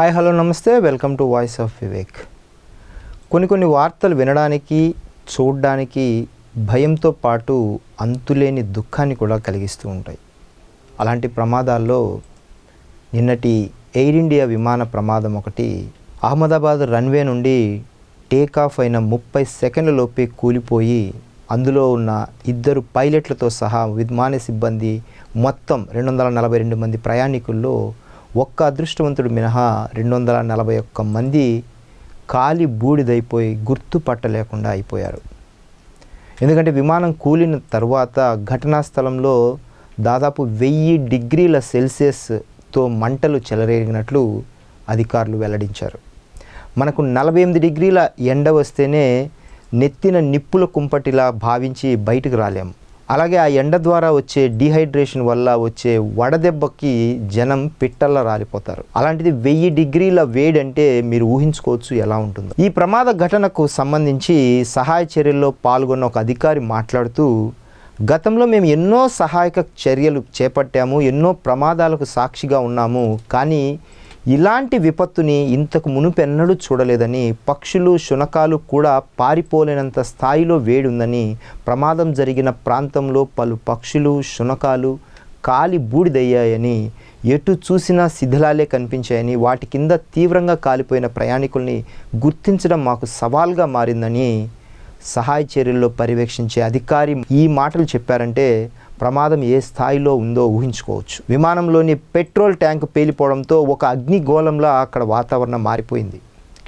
Hi hello నమస్తే. Welcome to voice of Vivek. కొన్ని కొన్ని వార్తలు వినడానికి చూడడానికి భయంతో పాటు అంతులేని దుఃఖాన్ని కూడా కలిగిస్తూ ఉంటాయి. అలాంటి ప్రమాదాల్లో నిన్నటి ఎయిర్ ఇండియా విమాన ప్రమాదం ఒకటి అహ్మదాబాద్ రన్వే నుండి టేక్ ఆఫ్ అయిన ముప్పై సెకండ్ల లోపే కూలిపోయి అందులో ఉన్న ఇద్దరు పైలట్లతో సహా విమాన సిబ్బంది మొత్తం రెండు వందల నలభై రెండు మంది ప్రయాణికుల్లో ఒక్క అదృష్టవంతుడు మినహా రెండు వందల నలభై ఒక్క మంది కాలి బూడిదైపోయి గుర్తుపట్టలేకుండా అయిపోయారు. ఎందుకంటే విమానం కూలిన తర్వాత ఘటనా స్థలంలో దాదాపు వెయ్యి డిగ్రీల సెల్సియస్తో మంటలు చెలరేగినట్లు అధికారులు వెల్లడించారు. మనకు నలభై ఎనిమిది డిగ్రీల ఎండ వస్తేనే నెత్తిన నిప్పుల కుంపటిలా భావించి బయటకు రాలేము అలాగే ఆ ఎండ ద్వారా వచ్చే డీహైడ్రేషన్ వల్ల వచ్చే వడదెబ్బకి జనం పిట్టల్లా రాలిపోతారు. అలాంటిది వెయ్యి డిగ్రీల వేడంటే మీరు ఊహించుకోవచ్చు ఎలా ఉంటుందో. ఈ ప్రమాద ఘటనకు సంబంధించి సహాయ చర్యల్లో పాల్గొన్న ఒక అధికారి మాట్లాడుతూ గతంలో మేము ఎన్నో సహాయక చర్యలు చేపట్టాము ఎన్నో ప్రమాదాలకు సాక్షిగా ఉన్నాము కానీ ఇలాంటి విపత్తుని ఇంతకు మునుపెన్నడూ చూడలేదని పక్షులు శునకాలు కూడా పారిపోలేనంత స్థాయిలో వేడి ఉందని ప్రమాదం జరిగిన ప్రాంతంలో పలు పక్షులు శునకాలు కాలి బూడిదయ్యాయని ఎటు చూసినా శిథిలాలే కనిపించాయని వాటి కింద తీవ్రంగా కాలిపోయిన ప్రయాణికుల్ని గుర్తించడం మాకు సవాల్గా మారిందని సహాయ చర్యల్లో పర్యవేక్షించే అధికారి ఈ మాటలు చెప్పారంటే ప్రమాదం ఏ స్థాయిలో ఉందో ఊహించుకోవచ్చు. విమానంలోని పెట్రోల్ ట్యాంక్ పేలిపోవడంతో ఒక అగ్నిగోళంలా అక్కడ వాతావరణం మారిపోయింది.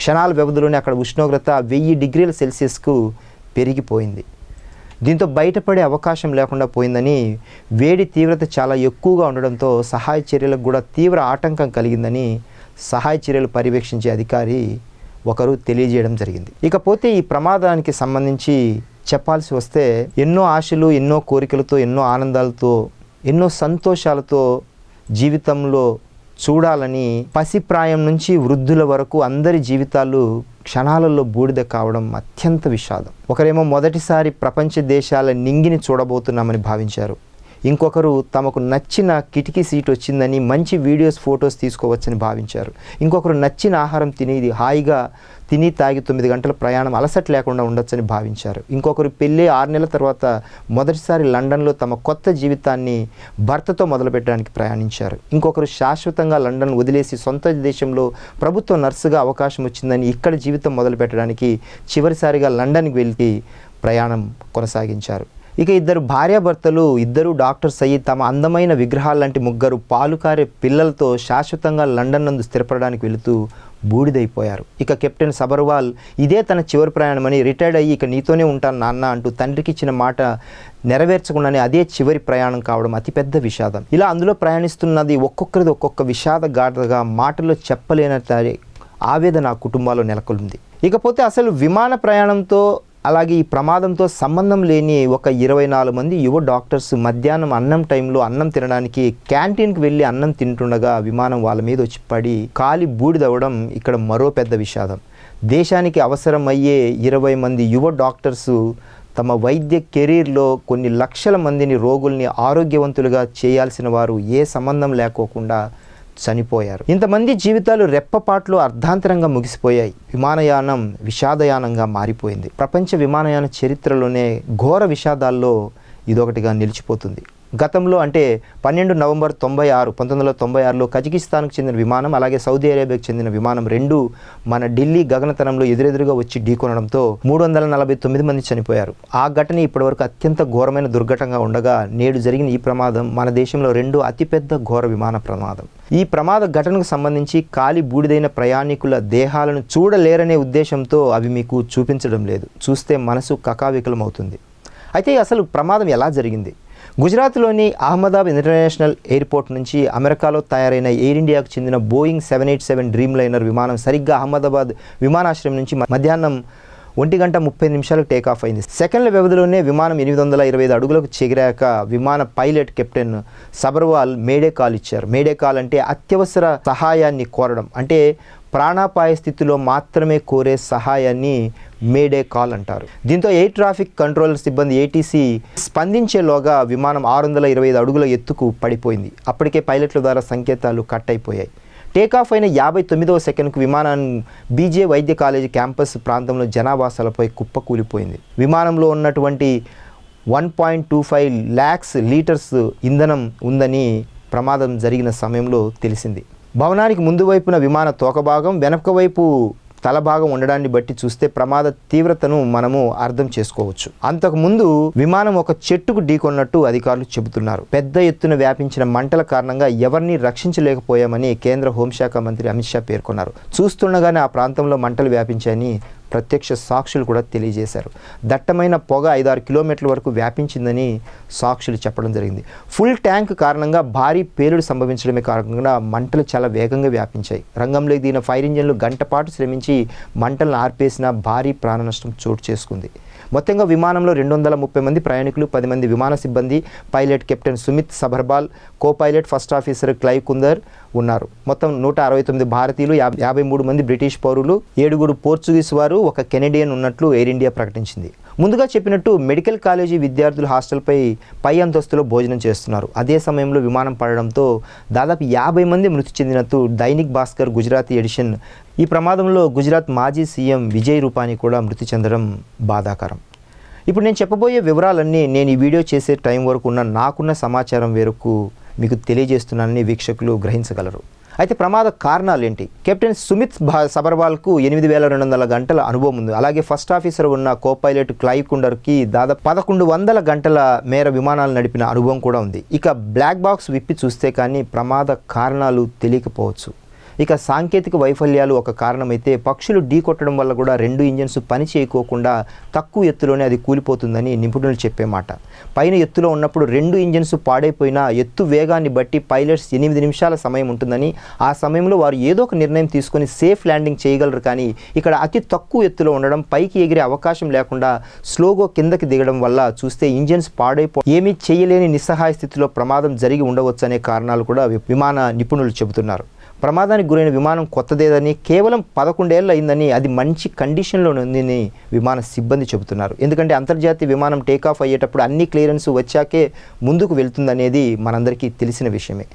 క్షణాల వ్యవధిలోనే అక్కడ ఉష్ణోగ్రత వెయ్యి డిగ్రీల సెల్సియస్కు పెరిగిపోయింది. దీంతో బయటపడే అవకాశం లేకుండా పోయిందని వేడి తీవ్రత చాలా ఎక్కువగా ఉండడంతో సహాయ చర్యలకు కూడా తీవ్ర ఆటంకం కలిగిందని సహాయ చర్యలు పర్యవేక్షించే అధికారి ఒకరు తెలియజేయడం జరిగింది. ఇకపోతే ఈ ప్రమాదానికి సంబంధించి చెప్పాల్సి వస్తే ఎన్నో ఆశలు ఎన్నో కోరికలతో ఎన్నో ఆనందాలతో ఎన్నో సంతోషాలతో జీవితంలో చూడాలని పసిప్రాయం నుంచి వృద్ధుల వరకు అందరి జీవితాలు క్షణాలలో బూడిద కావడం అత్యంత విషాదం. ఒకరేమో మొదటిసారి ప్రపంచ దేశాల నింగిని చూడబోతున్నామని భావించారు. ఇంకొకరు తమకు నచ్చిన కిటికీ సీట్ వచ్చిందని మంచి వీడియోస్ ఫొటోస్ తీసుకోవచ్చని భావించారు. ఇంకొకరు నచ్చిన ఆహారం తినేది హాయిగా తిని తాగి తొమ్మిది గంటల ప్రయాణం అలసట లేకుండా ఉండొచ్చని భావించారు. ఇంకొకరు పెళ్ళి ఆరు నెలల తర్వాత మొదటిసారి లండన్లో తమ కొత్త జీవితాన్ని భర్తతో మొదలుపెట్టడానికి ప్రయాణించారు. ఇంకొకరు శాశ్వతంగా లండన్ వదిలేసి సొంత దేశంలో ప్రభుత్వ నర్సుగా అవకాశం వచ్చిందని ఇక్కడ జీవితం మొదలుపెట్టడానికి చివరిసారిగా లండన్కి వెళ్ళి ప్రయాణం కొనసాగించారు. ఇక ఇద్దరు భార్యాభర్తలు ఇద్దరు డాక్టర్స్ అయ్యి తమ అందమైన విగ్రహాలు లాంటి ముగ్గురు పాలుకారే పిల్లలతో శాశ్వతంగా లండన్ నందు స్థిరపడడానికి వెళుతూ బూడిదైపోయారు. ఇక కెప్టెన్ సబర్వాల్ ఇదే తన చివరి ప్రయాణమని రిటైర్డ్ అయ్యి ఇక నీతోనే ఉంటాను నాన్న అంటూ తండ్రికి ఇచ్చిన మాట నెరవేర్చకుండానే అదే చివరి ప్రయాణం కావడం అతిపెద్ద విషాదం. ఇలా అందులో ప్రయాణిస్తున్నది ఒక్కొక్కరిది ఒక్కొక్క విషాద గాథగా మాటల్లో చెప్పలేనంత ఆవేదన ఆ కుటుంబాల్లో నెలకొంది. ఇకపోతే అసలు విమాన ప్రయాణంతో అలాగే ఈ ప్రమాదంతో సంబంధం లేని ఒక ఇరవై నాలుగు మంది యువ డాక్టర్స్ మధ్యాహ్నం అన్నం టైంలో అన్నం తినడానికి క్యాంటీన్కి వెళ్ళి అన్నం తింటుండగా విమానం వాళ్ళ మీద వచ్చి పడి కాలి బూడిదవ్వడం ఇక్కడ మరో పెద్ద విషాదం. దేశానికి అవసరమయ్యే ఇరవై మంది యువ డాక్టర్సు తమ వైద్య కెరీర్లో కొన్ని లక్షల మందిని రోగుల్ని ఆరోగ్యవంతులుగా చేయాల్సిన వారు ఏ సంబంధం లేకోకుండా చనిపోయారు. ఇంతమంది జీవితాలు రెప్పపాట్లు అర్ధాంతరంగా ముగిసిపోయాయి. విమానయానం విషాదయానంగా మారిపోయింది. ప్రపంచ విమానయాన చరిత్రలోనే ఘోర విషాదాల్లో ఇదొకటిగా నిలిచిపోతుంది. గతంలో అంటే పన్నెండు నవంబర్ తొంభై ఆరు పంతొమ్మిది వందల తొంభై ఆరులో కజకిస్తాన్కు చెందిన విమానం అలాగే సౌదీ అరేబియాకు చెందిన విమానం రెండు మన ఢిల్లీ గగనతనంలో ఎదురెదురుగా వచ్చి ఢీకొనడంతో మూడు వందల నలభై తొమ్మిది మంది చనిపోయారు. ఆ ఘటన ఇప్పటివరకు అత్యంత ఘోరమైన దుర్ఘటనగా ఉండగా నేడు జరిగిన ఈ ప్రమాదం మన దేశంలో రెండు అతిపెద్ద ఘోర విమాన ప్రమాదం. ఈ ప్రమాద ఘటనకు సంబంధించి కాలి బూడిదైన ప్రయాణికుల దేహాలను చూడలేరనే ఉద్దేశంతో అవి మీకు చూపించడం లేదు. చూస్తే మనసు కకావికలం అవుతుంది అయితే అసలు ప్రమాదం ఎలా జరిగింది? గుజరాత్లోని అహ్మదాబాద్ ఇంటర్నేషనల్ ఎయిర్పోర్ట్ నుంచి అమెరికాలో తయారైన ఎయిర్ ఇండియాకు చెందిన Boeing seven eight seven Dreamliner విమానం సరిగ్గా అహ్మదాబాద్ విమానాశ్రయం నుంచి మధ్యాహ్నం ఒంటి గంట ముప్పై నిమిషాలకు టేక్ ఆఫ్ అయింది. సెకండ్ల వ్యవధిలోనే విమానం ఎనిమిది వందల ఇరవై ఐదు అడుగులకు చెగిరాక విమాన pilot captain Sabharwal mayday call ఇచ్చారు. మేడే కాల్ అంటే అత్యవసర సహాయాన్ని కోరడం. అంటే ప్రాణాపాయ స్థితిలో మాత్రమే కోరే సహాయాన్ని మేడే కాల్ అంటారు. దీంతో ఎయిర్ ట్రాఫిక్ కంట్రోల్ సిబ్బంది ఏటీసీ స్పందించేలోగా విమానం ఆరు వందల ఇరవై ఐదు అడుగుల ఎత్తుకు పడిపోయింది. అప్పటికే పైలట్ల ద్వారా సంకేతాలు కట్ అయిపోయాయి టేకాఫ్ అయిన యాభై తొమ్మిదవ సెకండ్కు విమానం బీజే వైద్య కాలేజీ క్యాంపస్ ప్రాంతంలో జనావాసాలపై కుప్పకూలిపోయింది. విమానంలో ఉన్నటువంటి one point two five lakhs litres ఇంధనం ఉందని ప్రమాదం జరిగిన సమయంలో తెలిసింది. భవనానికి ముందు వైపున విమాన తోక భాగం వెనక వైపు తల భాగం ఉండడాన్ని బట్టి చూస్తే ప్రమాద తీవ్రతను మనము అర్థం చేసుకోవచ్చు. అంతకుముందు విమానం ఒక చెట్టుకు ఢీకొన్నట్టు అధికారులు చెబుతున్నారు. పెద్ద ఎత్తున వ్యాపించిన మంటల కారణంగా ఎవరిని రక్షించలేకపోయామని కేంద్ర హోంశాఖ మంత్రి అమిత్ షా పేర్కొన్నారు. చూస్తుండగానే ఆ ప్రాంతంలో మంటలు వ్యాపించాయని ప్రత్యక్ష సాక్షులు కూడా తెలియజేశారు. దట్టమైన పొగ ఐదారు కిలోమీటర్ల వరకు వ్యాపించిందని సాక్షులు చెప్పడం జరిగింది. ఫుల్ ట్యాంక్ కారణంగా భారీ పేలుడు సంభవించడమే కారణంగా మంటలు చాలా వేగంగా వ్యాపించాయి. రంగంలోకి దిగిన ఫైర్ ఇంజన్లు గంట పాటు శ్రమించి మంటలను ఆర్పేసిన భారీ ప్రాణ నష్టం చోటు చేసుకుంది. మొత్తంగా విమానంలో రెండు వందల ముప్పై మంది ప్రయాణికులు పది మంది విమాన సిబ్బంది pilot captain Sumit సబర్బాల్ co pilot first officer Clive Kunder ఉన్నారు. మొత్తం నూట అరవై తొమ్మిది భారతీయులు యాభై యాభై మూడు మంది బ్రిటిష్ పౌరులు ఏడుగురు పోర్చుగీస్ వారు ఒక కెనడియన్ ఉన్నట్లు ఎయిర్ ఇండియా ప్రకటించింది. ముందుగా చెప్పినట్టు మెడికల్ కాలేజీ విద్యార్థులు హాస్టల్పై పై అంతస్తులో భోజనం చేస్తున్నారు. అదే సమయంలో విమానం పడడంతో దాదాపు యాభై మంది మృతి చెందినట్టు దైనిక్ భాస్కర్ గుజరాతీ ఎడిషన్. ఈ ప్రమాదంలో గుజరాత్ మాజీ సీఎం విజయ్ రూపాని కూడా మృతి చెందడం బాధాకరం. ఇప్పుడు నేను చెప్పబోయే వివరాలన్నీ నేను ఈ వీడియో చేసే టైం వరకు ఉన్న నాకున్న సమాచారం వేరకు మీకు తెలియజేస్తున్నానని వీక్షకులు గ్రహించగలరు. అయితే ప్రమాద కారణాలు ఏంటి? కెప్టెన్ సుమిత్ సబర్వాల్కు ఎనిమిది వేల రెండు వందల గంటల అనుభవం ఉంది. అలాగే ఫస్ట్ ఆఫీసర్ ఉన్న కో పైలట్ క్లైవ్ కుండర్కి దాదాపు పదకొండు వందల గంటల మేర విమానాలు నడిపిన అనుభవం కూడా ఉంది. ఇక బ్లాక్ బాక్స్ విప్పి చూస్తే కానీ ప్రమాద కారణాలు తెలియకపోవచ్చు. ఇక సాంకేతిక వైఫల్యాలు ఒక కారణమైతే పక్షులు ఢీకొట్టడం వల్ల కూడా రెండు ఇంజన్స్ పని చేయకోకుండా తక్కువ ఎత్తులోనే అది కూలిపోతుందని నిపుణులు చెప్పే మాట. పైన ఎత్తులో ఉన్నప్పుడు రెండు ఇంజన్స్ పాడైపోయినా ఎత్తు వేగాన్ని బట్టి పైలట్స్ ఎనిమిది నిమిషాల సమయం ఉంటుందని ఆ సమయంలో వారు ఏదో ఒక నిర్ణయం తీసుకొని సేఫ్ ల్యాండింగ్ చేయగలరు కానీ ఇక్కడ అతి తక్కువ ఎత్తులో ఉండడం పైకి ఎగిరే అవకాశం లేకుండా స్లోగా కిందకి దిగడం వల్ల చూస్తే ఇంజన్స్ పాడైపో ఏమీ చేయలేని నిస్సహాయ స్థితిలో ప్రమాదం జరిగి ఉండవచ్చు అనే కారణాలు కూడా విమాన నిపుణులు చెబుతున్నారు. ప్రమాదానికి గురైన విమానం కొత్తదేదని కేవలం పదకొండేళ్ళు అయిందని అది మంచి కండిషన్లో ఉందని విమాన సిబ్బంది చెబుతున్నారు. ఎందుకంటే అంతర్జాతీయ విమానం టేకాఫ్ అయ్యేటప్పుడు అన్ని క్లియరెన్స్ వచ్చాకే ముందుకు వెళ్తుందనేది మనందరికీ తెలిసిన విషయమే.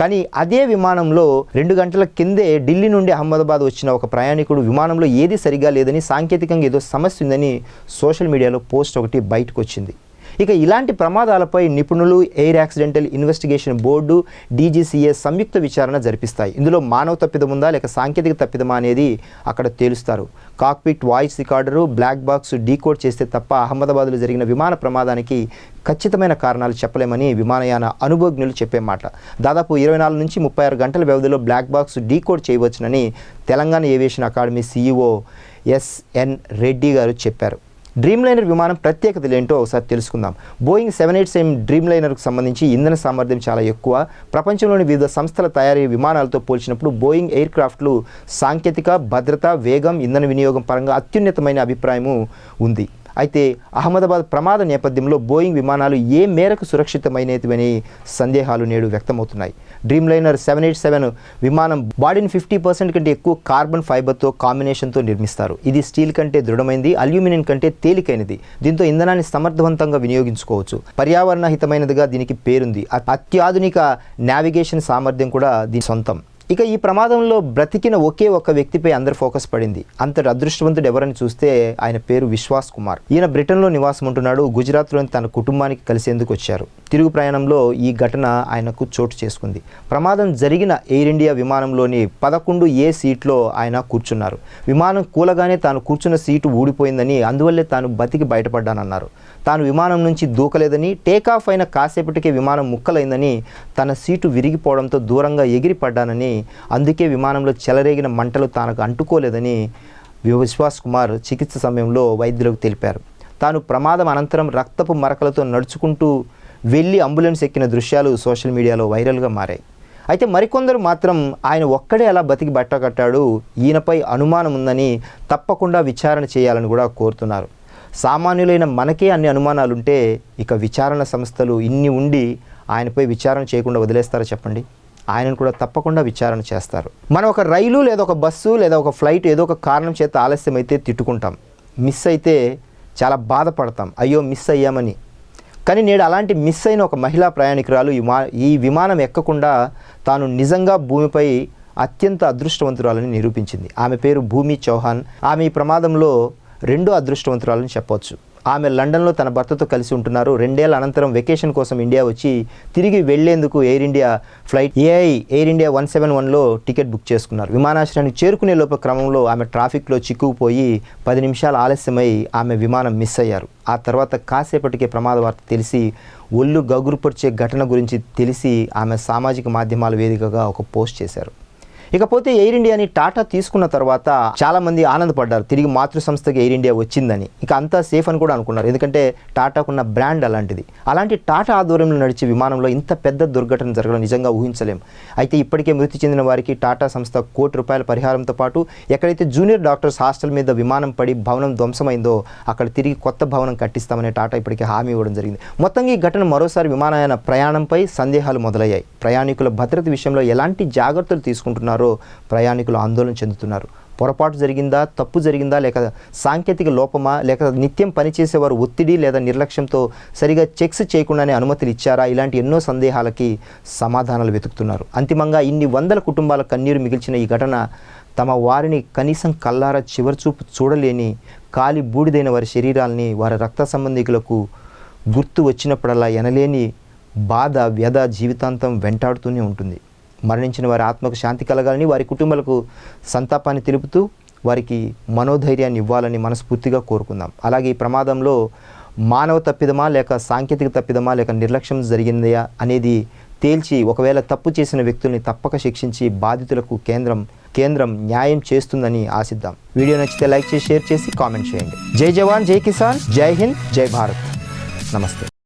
కానీ అదే విమానంలో రెండు గంటల కిందే ఢిల్లీ నుండి అహ్మదాబాద్ వచ్చిన ఒక ప్రయాణికుడు విమానంలో ఏది సరిగా లేదని సాంకేతికంగా ఏదో సమస్య ఉందని సోషల్ మీడియాలో పోస్ట్ ఒకటి బయటకు వచ్చింది ఇక ఇలాంటి ప్రమాదాలపై నిపుణులు air accidental investigation board DGCA సంయుక్త విచారణ జరిపిస్తాయి. ఇందులో మానవ తప్పిదం ఉందా లేక సాంకేతిక తప్పిదమా అనేది అక్కడ తేలుస్తారు. Cockpit voice recorder black box decode చేస్తే తప్ప అహ్మదాబాద్లో జరిగిన విమాన ప్రమాదానికి ఖచ్చితమైన కారణాలు చెప్పలేమని విమానయాన అనుభవజ్ఞులు చెప్పే మాట. దాదాపు ఇరవై నాలుగు నుంచి ముప్పై ఆరు గంటల వ్యవధిలో black box decode చేయవచ్చునని Telangana aviation academy CEO SN Reddy గారు చెప్పారు. డ్రీమ్ లైనర్ విమానం ప్రత్యేకతలు ఏంటో ఒకసారి తెలుసుకుందాం. బోయింగ్ సెవెన్ ఎయిట్ సెవెన్ డ్రీమ్ లైనర్కు సంబంధించి ఇంధన సామర్థ్యం చాలా ఎక్కువ. ప్రపంచంలోని వివిధ సంస్థల తయారీ విమానాలతో పోల్చినప్పుడు బోయింగ్ ఎయిర్ క్రాఫ్ట్లు సాంకేతిక భద్రత వేగం ఇంధన వినియోగం పరంగా అత్యున్నతమైన అభిప్రాయము ఉంది. అయితే అహ్మదాబాద్ ప్రమాద నేపథ్యంలో బోయింగ్ విమానాలు ఏ మేరకు సురక్షితమైనవని సందేహాలు నేడు వ్యక్తమవుతున్నాయి. Dream liner seven eight seven విమానం బాడీని ఫిఫ్టీ పర్సెంట్ కంటే ఎక్కువ కార్బన్ ఫైబర్తో కాంబినేషన్తో నిర్మిస్తారు. ఇది స్టీల్ కంటే దృఢమైంది అల్యూమినియం కంటే తేలికైనది. దీంతో ఇంధనాన్ని సమర్థవంతంగా వినియోగించుకోవచ్చు. పర్యావరణ హితమైనదిగా దీనికి పేరుంది. అత్యాధునిక నావిగేషన్ సామర్థ్యం కూడా దీని సొంతం. ఇక ఈ ప్రమాదంలో బ్రతికిన ఒకే ఒక వ్యక్తిపై అందరి ఫోకస్ పడింది. అంతటి అదృష్టవంతుడు ఎవరని చూస్తే ఆయన పేరు విశ్వాస్ కుమార్. ఈయన బ్రిటన్లో నివాసం ఉంటున్నాడు గుజరాత్లోని తన కుటుంబానికి కలిసేందుకు వచ్చారు. తిరుగు ప్రయాణంలో ఈ ఘటన ఆయనకు చోటు చేసుకుంది. ప్రమాదం జరిగిన ఎయిర్ ఇండియా విమానంలోని పదకొండు ఏ సీట్లో ఆయన కూర్చున్నారు. విమానం కూలగానే తాను కూర్చున్న సీటు ఊడిపోయిందని అందువల్లే తాను బతికి బయటపడ్డానన్నారు. తాను విమానం నుంచి దూకలేదని టేకాఫ్ అయిన కాసేపటికే విమానం ముక్కలైందని తన సీటు విరిగిపోవడంతో దూరంగా ఎగిరిపడ్డానని అందుకే విమానంలో చెలరేగిన మంటలు తనకు అంటుకోలేదని విశ్వాస్ కుమార్ చికిత్స సమయంలో వైద్యులకు తెలిపారు. తాను ప్రమాదం అనంతరం రక్తపు మరకలతో నడుచుకుంటూ వెళ్ళి అంబులెన్స్ ఎక్కిన దృశ్యాలు సోషల్ మీడియాలో వైరల్గా మారాయి. అయితే మరికొందరు మాత్రం ఆయన ఒక్కడే అలా బతికి బట్టకట్టాడు ఈయనపై అనుమానం ఉందని తప్పకుండా విచారణ చేయాలని కూడా కోరుతున్నారు. సామాన్యులైన మనకే అన్ని అనుమానాలుంటే ఇక విచారణ సంస్థలు ఇన్ని ఉండి ఆయనపై విచారణ చేయకుండా వదిలేస్తారా చెప్పండి? ఆయనను కూడా తప్పకుండా విచారణ చేస్తారు. మనం ఒక రైలు లేదా ఒక బస్సు లేదా ఒక ఫ్లైట్ ఏదో ఒక కారణం చేత ఆలస్యం అయితే తిట్టుకుంటాం. మిస్ అయితే చాలా బాధపడతాం. అయ్యో మిస్ అయ్యామని. కానీ నేడు అలాంటి మిస్ అయిన ఒక మహిళా ప్రయాణికురాలు ఈ మా ఈ విమానం ఎక్కకుండా తాను నిజంగా భూమిపై అత్యంత అదృష్టవంతురాలని నిరూపించింది. ఆమె పేరు భూమి చౌహాన్. ఆమె ఈ ప్రమాదంలో రెండో అదృష్టవంతురాలని చెప్పొచ్చు. ఆమె లండన్లో తన భర్తతో కలిసి ఉంటున్నారు. రెండేళ్ళ అనంతరం వెకేషన్ కోసం ఇండియా వచ్చి తిరిగి వెళ్ళేందుకు Air India flight AI Air India one seven వన్లో టికెట్ బుక్ చేసుకున్నారు. విమానాశ్రయానికి చేరుకునే లోప క్రమంలో ఆమె ట్రాఫిక్లో చిక్కుకుపోయి పది నిమిషాలు ఆలస్యమై ఆమె విమానం మిస్ అయ్యారు. ఆ తర్వాత కాసేపటికే ప్రమాద వార్త తెలిసి ఒళ్ళు గగురుపరిచే ఘటన గురించి తెలిసి ఆమె సామాజిక మాధ్యమాల వేదికగా ఒక పోస్ట్ చేశారు. ఇకపోతే ఎయిర్ ఇండియాని టాటా తీసుకున్న తర్వాత చాలా మంది ఆనందపడ్డారు. తిరిగి మాతృ సంస్థకి ఎయిర్ ఇండియా వచ్చిందని. ఇక అంతా సేఫ్ అని కూడా అనుకున్నారు. ఎందుకంటే టాటాకున్న బ్రాండ్ అలాంటిది. అలాంటి టాటా ఆధ్వర్యంలో నడిచే విమానంలో ఇంత పెద్ద దుర్ఘటన జరగడం నిజంగా ఊహించలేం. అయితే ఇప్పటికే మృతి చెందిన వారికి టాటా సంస్థ కోటి రూపాయల పరిహారంతో పాటు ఎక్కడైతే జూనియర్ డాక్టర్స్ హాస్టల్ మీద విమానం పడి భవనం ధ్వంసమైందో అక్కడ తిరిగి కొత్త భవనం కట్టిస్తామని టాటా ఇప్పటికే హామీ ఇవ్వడం జరిగింది. మొత్తంగా ఈ ఘటన మరోసారి విమానయాన ప్రయాణంపై సందేహాలు మొదలయ్యాయి. ప్రయాణికుల భద్రత విషయంలో ఎలాంటి జాగ్రత్తలు తీసుకుంటున్నారో ప్రయాణికులు ఆందోళన చెందుతున్నారు. పొరపాటు జరిగిందా? తప్పు జరిగిందా? లేక సాంకేతిక లోపమా? లేక నిత్యం పనిచేసేవారు ఒత్తిడి లేదా నిర్లక్ష్యంతో సరిగా చెక్స్ చేయకుండానే అనుమతులు ఇచ్చారా? ఇలాంటి ఎన్నో సందేహాలకి సమాధానాలు వెతుకుతున్నారు. అంతిమంగా ఇన్ని వందల కుటుంబాల కన్నీరు మిగిల్చిన ఈ ఘటన తమ వారిని కనీసం కల్లారా చివరిచూపు చూడలేని కాలి బూడిదైన వారి శరీరాల్ని వారి రక్త సంబంధికులకు గుర్తు వచ్చినప్పుడల్లా ఎనలేని బాధ వ్యధ జీవితాంతం వెంటాడుతూనే ఉంటుంది. మరణించిన వారి ఆత్మకు శాంతి కలగాలని వారి కుటుంబాలకు సంతాపాన్ని తెలుపుతూ వారికి మనోధైర్యాన్ని ఇవ్వాలని మనస్ఫూర్తిగా కోరుకుందాం. అలాగే ఈ ప్రమాదంలో మానవ తప్పిదమా లేక సాంకేతిక తప్పిదమా లేక నిర్లక్ష్యం జరిగిందా అనేది తేల్చి ఒకవేళ తప్పు చేసిన వ్యక్తుల్ని తప్పక శిక్షించి బాధితులకు కేంద్రం కేంద్రం న్యాయం చేస్తుందని ఆశిద్దాం. వీడియో నచ్చితే లైక్ చేసి షేర్ చేసి కామెంట్ చేయండి. జై జవాన్ జై కిసాన్ జై హింద్ జై భారత్. నమస్తే.